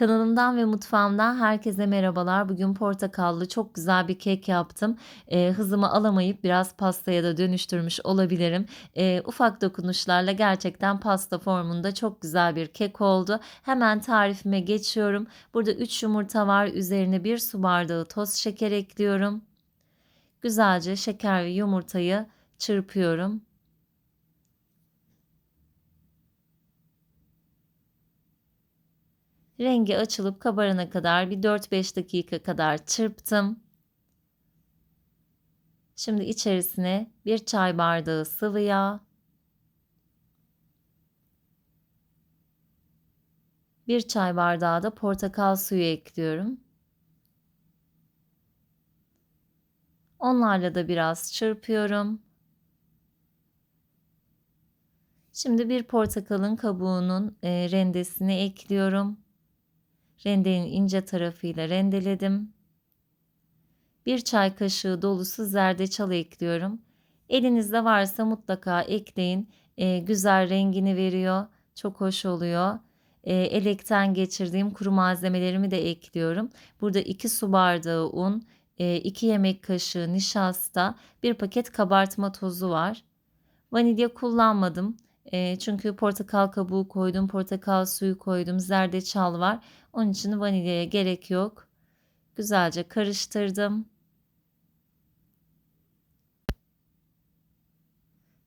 Kanalımdan ve mutfağımdan herkese merhabalar. Bugün portakallı çok güzel bir kek yaptım. Eee, hızımı alamayıp biraz pastaya da dönüştürmüş olabilirim. Eee, ufak dokunuşlarla gerçekten pasta formunda çok güzel bir kek oldu. Hemen tarifime geçiyorum. Burada 3 yumurta var. Üzerine 1 su bardağı toz şeker ekliyorum. Güzelce şeker ve yumurtayı çırpıyorum. Rengi açılıp kabarana kadar bir 4-5 dakika kadar çırptım. Şimdi içerisine bir çay bardağı sıvı yağ, bir çay bardağı da portakal suyu ekliyorum. Onlarla da biraz çırpıyorum. Şimdi bir portakalın kabuğunun e, rendesini ekliyorum. Rendenin ince tarafıyla rendeledim. Bir çay kaşığı dolusu zerdeçal ekliyorum. Elinizde varsa mutlaka ekleyin. E, güzel rengini veriyor. Çok hoş oluyor. E, elekten geçirdiğim kuru malzemelerimi de ekliyorum. Burada 2 su bardağı un, 2 yemek kaşığı nişasta, 1 paket kabartma tozu var. Vanilya kullanmadım. E, çünkü portakal kabuğu koydum, portakal suyu koydum, zerdeçal var. Onun için vanilyaya gerek yok. Güzelce karıştırdım.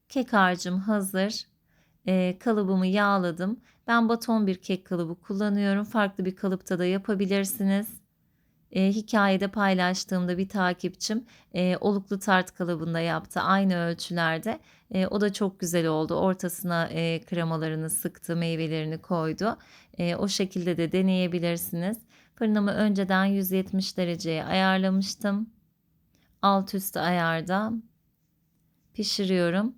Kek harcım hazır. E, kalıbımı yağladım. Ben baton bir kek kalıbı kullanıyorum. Farklı bir kalıpta da yapabilirsiniz. E, hikayede paylaştığımda bir takipçim e, oluklu tart kalıbında yaptı aynı ölçülerde. E, o da çok güzel oldu. Ortasına e, kremalarını sıktı, meyvelerini koydu. E, o şekilde de deneyebilirsiniz. Fırınımı önceden 170 dereceye ayarlamıştım. Alt üst ayarda pişiriyorum.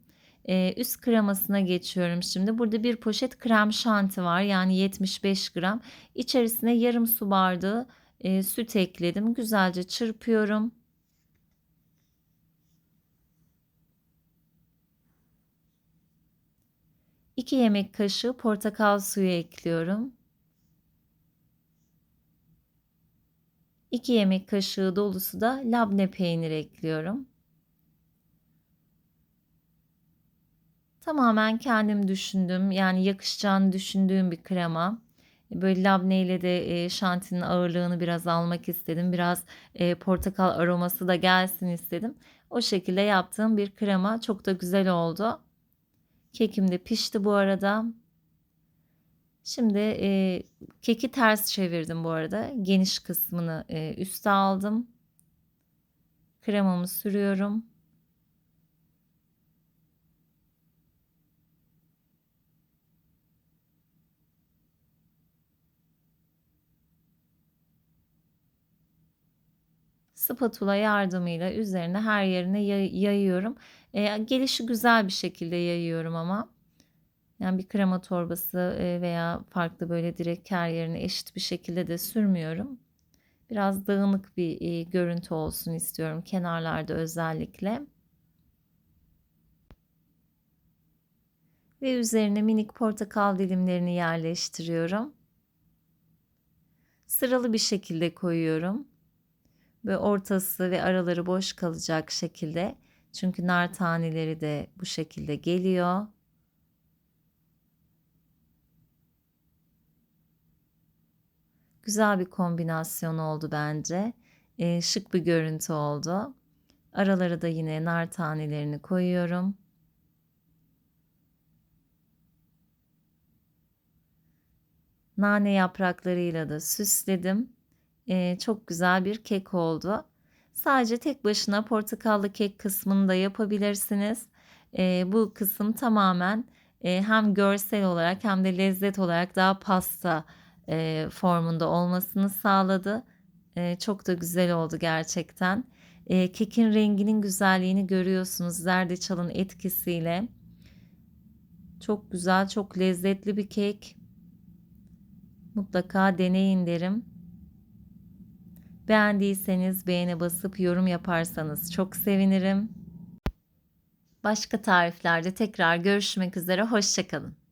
Ee, üst kremasına geçiyorum şimdi. Burada bir poşet krem şanti var. Yani 75 gram. İçerisine yarım su bardağı e, süt ekledim. Güzelce çırpıyorum. İki yemek kaşığı portakal suyu ekliyorum. 2 yemek kaşığı dolusu da labne peynir ekliyorum. Tamamen kendim düşündüm. Yani yakışacağını düşündüğüm bir krema. Böyle labne ile de e, şantinin ağırlığını biraz almak istedim. Biraz e, portakal aroması da gelsin istedim. O şekilde yaptığım bir krema çok da güzel oldu. Kekim de pişti bu arada. Şimdi e, keki ters çevirdim bu arada. Geniş kısmını e, üste aldım. Kremamı sürüyorum. Spatula yardımıyla üzerine her yerine yayıyorum. E, gelişi güzel bir şekilde yayıyorum ama. Yani bir krema torbası e, veya farklı böyle direkt her yerine eşit bir şekilde de sürmüyorum. Biraz dağınık bir e, görüntü olsun istiyorum kenarlarda özellikle. Ve üzerine minik portakal dilimlerini yerleştiriyorum. Sıralı bir şekilde koyuyorum ve ortası ve araları boş kalacak şekilde. Çünkü nar taneleri de bu şekilde geliyor. Güzel bir kombinasyon oldu bence. E, şık bir görüntü oldu. Aralara da yine nar tanelerini koyuyorum. Nane yapraklarıyla da süsledim e, çok güzel bir kek oldu. Sadece tek başına portakallı kek kısmını da yapabilirsiniz. E, bu kısım tamamen e, hem görsel olarak hem de lezzet olarak daha pasta e, formunda olmasını sağladı. E, çok da güzel oldu gerçekten. E, kekin renginin güzelliğini görüyorsunuz zerdeçalın etkisiyle. Çok güzel, çok lezzetli bir kek. Mutlaka deneyin derim. Beğendiyseniz beğene basıp yorum yaparsanız çok sevinirim. Başka tariflerde tekrar görüşmek üzere. Hoşçakalın.